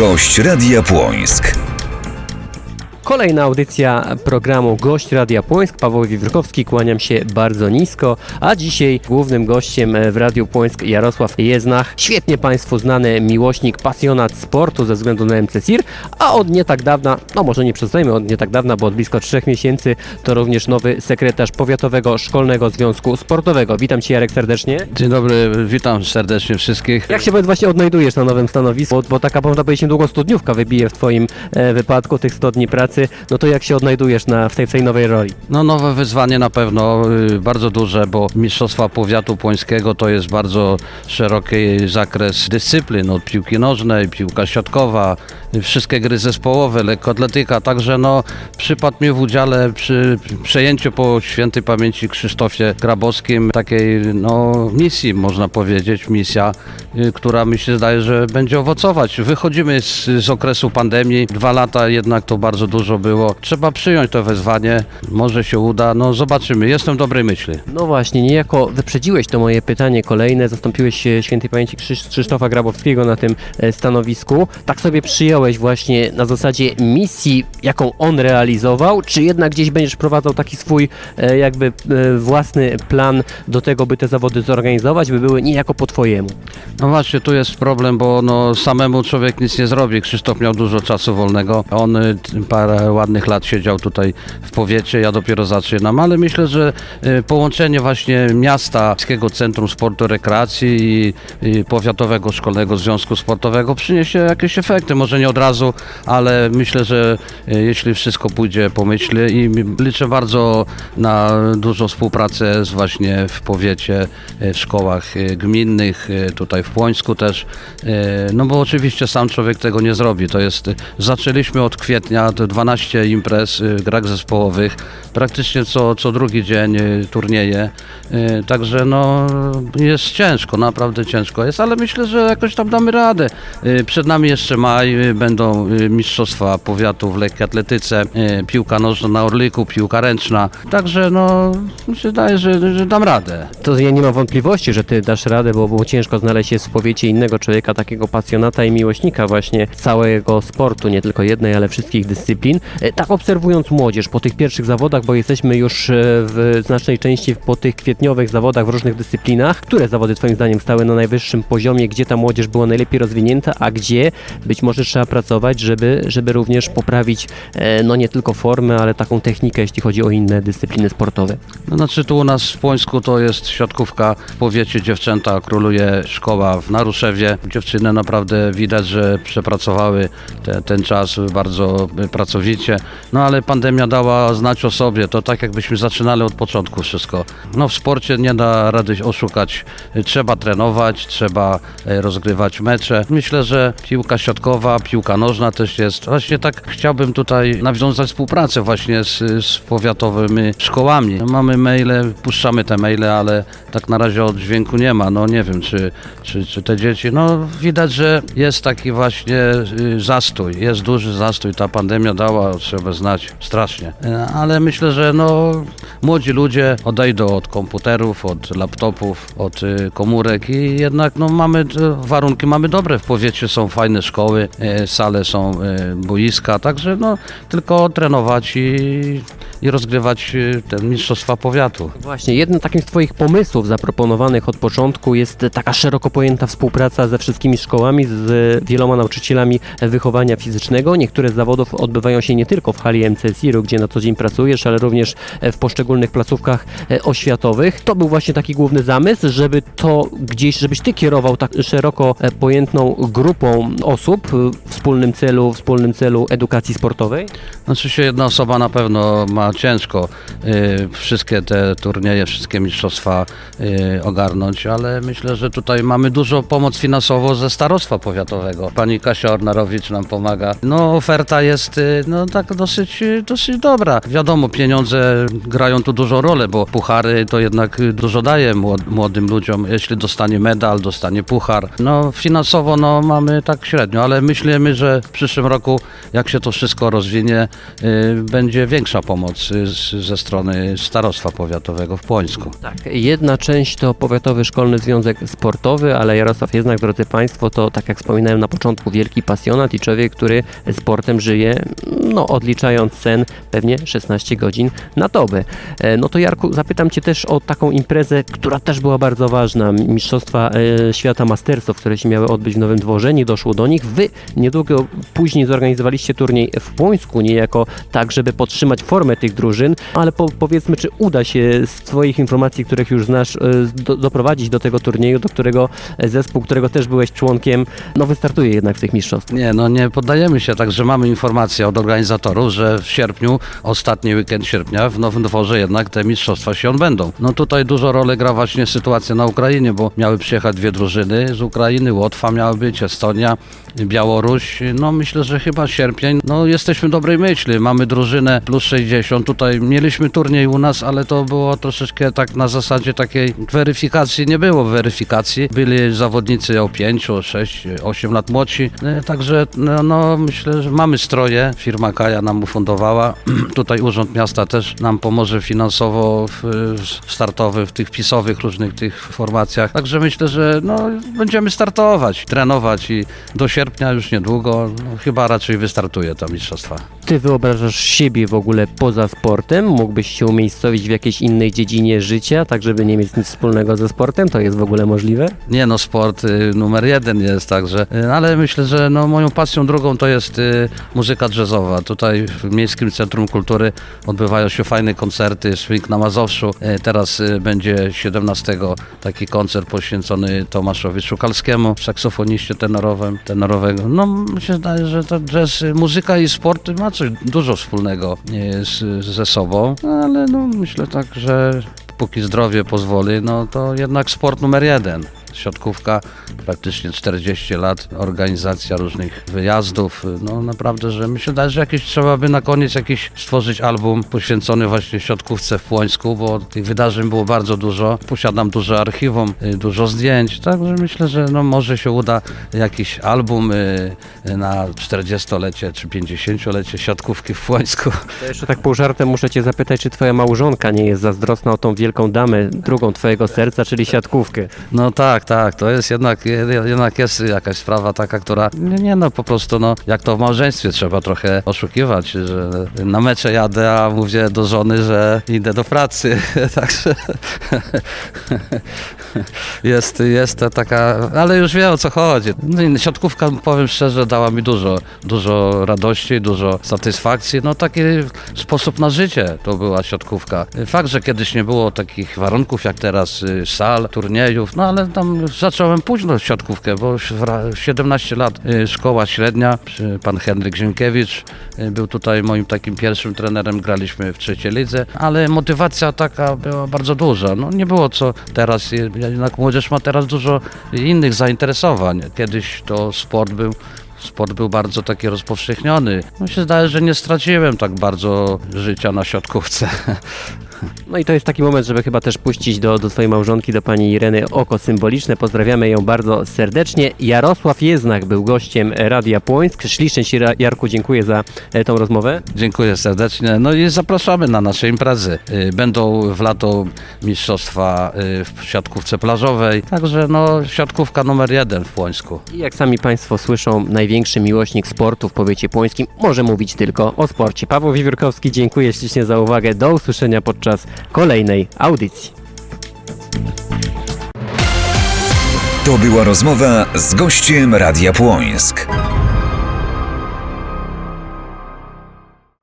Gość Radia Płońsk. Kolejna audycja programu Gość Radia Płońsk. Paweł Wiwrkowski, kłaniam się bardzo nisko, a dzisiaj głównym gościem w Radiu Płońsk Jarosław Jeznach, świetnie Państwu znany miłośnik, pasjonat sportu ze względu na MCSIR, a od nie tak dawna, no może nie przedstawiamy od nie tak dawna, bo od blisko trzech miesięcy to również nowy sekretarz Powiatowego Szkolnego Związku Sportowego. Witam Cię Jarek serdecznie. Dzień dobry, witam serdecznie wszystkich. Jak się właśnie odnajdujesz na nowym stanowisku, bo, bo taka można powiedzieć niedługo studniówka wybije w Twoim e, wypadku tych 100 dni pracy, no to jak się odnajdujesz na, w, tej, w tej nowej roli? No nowe wyzwanie na pewno y, bardzo duże, bo Mistrzostwa Powiatu Płońskiego to jest bardzo szeroki zakres dyscyplin, od piłki nożnej, piłka siatkowa, wszystkie gry zespołowe, lekkoatletyka, także no przypadł mi w udziale przy przejęciu po świętej pamięci Krzysztofie Grabowskim takiej no misji, można powiedzieć, misja, y, która mi się zdaje, że będzie owocować. Wychodzimy z, z okresu pandemii, dwa lata jednak to bardzo dużo było. Trzeba przyjąć to wezwanie, może się uda, no zobaczymy. Jestem dobrej myśli. No właśnie, niejako wyprzedziłeś to moje pytanie kolejne, zastąpiłeś świętej pamięci Krzysz, Krzysztofa Grabowskiego na tym e, stanowisku. Tak sobie przyjąłeś właśnie na zasadzie misji, jaką on realizował, czy jednak gdzieś będziesz prowadzał taki swój e, jakby e, własny plan do tego, by te zawody zorganizować, by były niejako po twojemu? No właśnie, tu jest problem, bo no, samemu człowiek nic nie zrobi. Krzysztof miał dużo czasu wolnego. On y, parę ładnych lat siedział tutaj w powiecie, ja dopiero zaczynam, ale myślę, że y, połączenie właśnie miasta, Centrum Sportu Rekreacji i, i Powiatowego Szkolnego Związku Sportowego przyniesie jakieś efekty. Może nie od razu, ale myślę, że y, jeśli wszystko pójdzie po myśli i liczę bardzo na dużą współpracę z właśnie w powiecie, y, w szkołach y, gminnych, tutaj w Płońsku też, no bo oczywiście sam człowiek tego nie zrobi. To jest, zaczęliśmy od kwietnia, to 12 imprez, grach zespołowych, praktycznie co, co drugi dzień turnieje, także no jest ciężko, naprawdę ciężko jest, ale myślę, że jakoś tam damy radę. Przed nami jeszcze maj, będą y, mistrzostwa powiatu w lekkiej atletyce, y, piłka nożna na Orliku, piłka ręczna, także no mi się wydaje, że, że dam radę. To ja nie mam wątpliwości, że ty dasz radę, bo było ciężko znaleźć jest w powiecie innego człowieka, takiego pasjonata i miłośnika właśnie całego sportu, nie tylko jednej, ale wszystkich dyscyplin. E, Tak obserwując młodzież po tych pierwszych zawodach, bo jesteśmy już e, w znacznej części po tych kwietniowych zawodach w różnych dyscyplinach, które zawody twoim zdaniem stały na najwyższym poziomie, gdzie ta młodzież była najlepiej rozwinięta, a gdzie być może trzeba pracować, żeby, żeby również poprawić e, no nie tylko formę, ale taką technikę, jeśli chodzi o inne dyscypliny sportowe. No, znaczy tu u nas w Płońsku to jest siatkówka w powiecie dziewczęta, króluje szkoła w Naruszewie. Dziewczyny naprawdę widać, że przepracowały te, ten czas bardzo pracowicie. No ale pandemia dała znać o sobie, to tak jakbyśmy zaczynali od początku wszystko. No w sporcie nie da rady oszukać, trzeba trenować, trzeba e, rozgrywać mecze. Myślę, że piłka siatkowa, piłka nożna też jest. Właśnie tak chciałbym tutaj nawiązać współpracę właśnie z, z powiatowymi szkołami. Mamy maile, puszczamy te maile, ale tak na razie oddźwięku nie ma. No nie wiem, czy, czy, czy te dzieci, no widać, że jest taki właśnie y, zastój, jest duży zastój. Ta pandemia dała, trzeba znać, strasznie. E, Ale myślę, że no młodzi ludzie odejdą od komputerów, od laptopów, od y, komórek i jednak no mamy t- warunki, mamy dobre. W powiecie są fajne szkoły, e, sale są, e, boiska, także no tylko trenować i, i rozgrywać y, te mistrzostwa powiatu. Właśnie, jednym takim z Twoich pomysłów zaproponowanych od początku jest taka szeroko pojęta współpraca ze wszystkimi szkołami, z wieloma nauczycielami wychowania fizycznego. Niektóre z zawodów odbywają się nie tylko w hali MCSIR-u, gdzie na co dzień pracujesz, ale również w poszczególnych placówkach e, oświatowych. To był właśnie taki główny zamysł, żeby to gdzieś, żebyś Ty kierował tak szeroko e, pojętną grupą osób w wspólnym celu, wspólnym celu edukacji sportowej. Znaczy się jedna osoba na pewno ma ciężko y, wszystkie te turnieje, wszystkie mistrzostwa y, ogarnąć, ale myślę, że tutaj mamy dużo pomoc finansową ze starostwa powiatowego. Pani Kasia Ornarowicz nam pomaga. No oferta jest y, no tak dosyć, dosyć dobra. Wiadomo, pieniądze grają tu dużą rolę, bo puchary to jednak dużo daje młod- młodym ludziom. Jeśli dostanie medal, dostanie puchar. No finansowo no mamy tak średnio, ale myślimy, że w przyszłym roku jak się to wszystko rozwinie, będzie większa pomoc. Ze strony Starostwa Powiatowego w Płońsku. Tak, jedna część to Powiatowy Szkolny Związek Sportowy, ale Jarosław jednak, drodzy Państwo, to tak jak wspominałem na początku, wielki pasjonat i człowiek, który sportem żyje, no odliczając sen, pewnie 16 godzin na dobę. E, No to Jarku, zapytam Cię też o taką imprezę, która też była bardzo ważna, Mistrzostwa e, Świata Mastersów, które się miały odbyć w Nowym Dworze, nie doszło do nich. Wy niedługo później zorganizowaliście turniej w Płońsku, niejako tak, żeby podtrzymać formę tych drużyn, ale po, powiedzmy, czy uda się z Twoich informacji, których już znasz, e, do, doprowadzić do tego turnieju, do którego e, zespół, którego też byłeś członkiem, no wystartuje jednak w tych mistrzostwach. Nie, no nie poddajemy się, także mamy informację od organizatorów, że w sierpniu, ostatni weekend sierpnia w Nowym Dworze jednak te mistrzostwa się odbędą. No tutaj dużo rolę gra właśnie sytuacja na Ukrainie, bo miały przyjechać dwie drużyny z Ukrainy, Łotwa miała być, Estonia, Białoruś. No myślę, że chyba sierpień. No jesteśmy dobrej myśli, mamy drużynę plus 60. Tutaj mieliśmy turniej u nas, ale to było troszeczkę tak na zasadzie takiej weryfikacji. Nie było weryfikacji. Byli zawodnicy o 5, o 6, 8 lat młodsi. E, Także no, no myślę, że mamy stroje. Firma Kaja nam ufundowała. Tutaj Urząd Miasta też nam pomoże finansowo w, w startowy, w tych pisowych różnych tych formacjach. Także myślę, że no, będziemy startować, trenować i do sierpnia już niedługo no, chyba raczej wystartuje ta mistrzostwa. Ty wyobrażasz siebie w ogóle poza sportem? Mógłbyś się umiejscowić w jakiejś innej dziedzinie życia, tak żeby nie mieć nic wspólnego ze sportem? To jest w ogóle możliwe? Nie no, sport y, numer jeden jest, także, y, ale myślę, że no, moją pasją drugą to jest y, muzyka jazzowa. Tutaj w Miejskim Centrum Kultury odbywają się fajne koncerty, swing na Mazowszu. Y, teraz y, będzie 17 taki koncert poświęcony Tomaszowi Szukalskiemu, saksofoniście tenorowym, tenorowego. No mi się że to jazz, y, muzyka i sport ma coś dużo wspólnego y, z, ze sobą, ale no, myślę tak, że póki zdrowie pozwoli, no to jednak sport numer jeden. Siatkówka, praktycznie 40 lat, organizacja różnych wyjazdów. No naprawdę, że mi się wydaje, że jakieś trzeba by na koniec jakiś stworzyć album poświęcony właśnie siatkówce w Płońsku, bo tych wydarzeń było bardzo dużo. Posiadam duże archiwum, y, dużo zdjęć, także myślę, że no może się uda jakiś album y, na 40-lecie czy 50-lecie siatkówki w Płońsku. To jeszcze tak pół żartem muszę cię zapytać, czy twoja małżonka nie jest zazdrosna o tą wielką damę, drugą twojego serca, czyli siatkówkę? No tak, tak, to jest jednak, jednak jest jakaś sprawa taka, która, nie, nie no po prostu, no jak to w małżeństwie trzeba trochę oszukiwać, że na mecze jadę, a mówię do żony, że idę do pracy, także jest, jest to taka, ale już wie o co chodzi. No powiem szczerze, dała mi dużo, dużo radości, dużo satysfakcji, no taki sposób na życie to była siatkówka. Fakt, że kiedyś nie było takich warunków jak teraz, y, sal, turniejów, no ale tam zacząłem późno siatkówkę, bo już w ra- 17 lat y, szkoła średnia, przy- pan Henryk Zienkiewicz y, był tutaj moim takim pierwszym trenerem, graliśmy w trzeciej lidze, ale motywacja taka była bardzo duża. No nie było co teraz, y, jednak młodzież ma teraz dużo innych zainteresowań. Kiedyś to sport był Sport był bardzo taki rozpowszechniony. No się zdaje, że nie straciłem tak bardzo życia na siatkówce. No i to jest taki moment, żeby chyba też puścić do, do twojej małżonki, do pani Ireny oko symboliczne. Pozdrawiamy ją bardzo serdecznie. Jarosław Jeznak był gościem Radia Płońsk. Ślicznie Ci, Ra- Jarku, dziękuję za e, tą rozmowę. Dziękuję serdecznie. No i zapraszamy na nasze imprezy. Y, Będą w lato mistrzostwa y, w siatkówce plażowej. Także no siatkówka numer jeden w Płońsku. I jak sami Państwo słyszą, największy miłośnik sportu w powiecie płońskim może mówić tylko o sporcie. Paweł Wiwierkowski, dziękuję ślicznie za uwagę. Do usłyszenia podczas kolejnej audycji. To była rozmowa z gościem Radia Płońsk.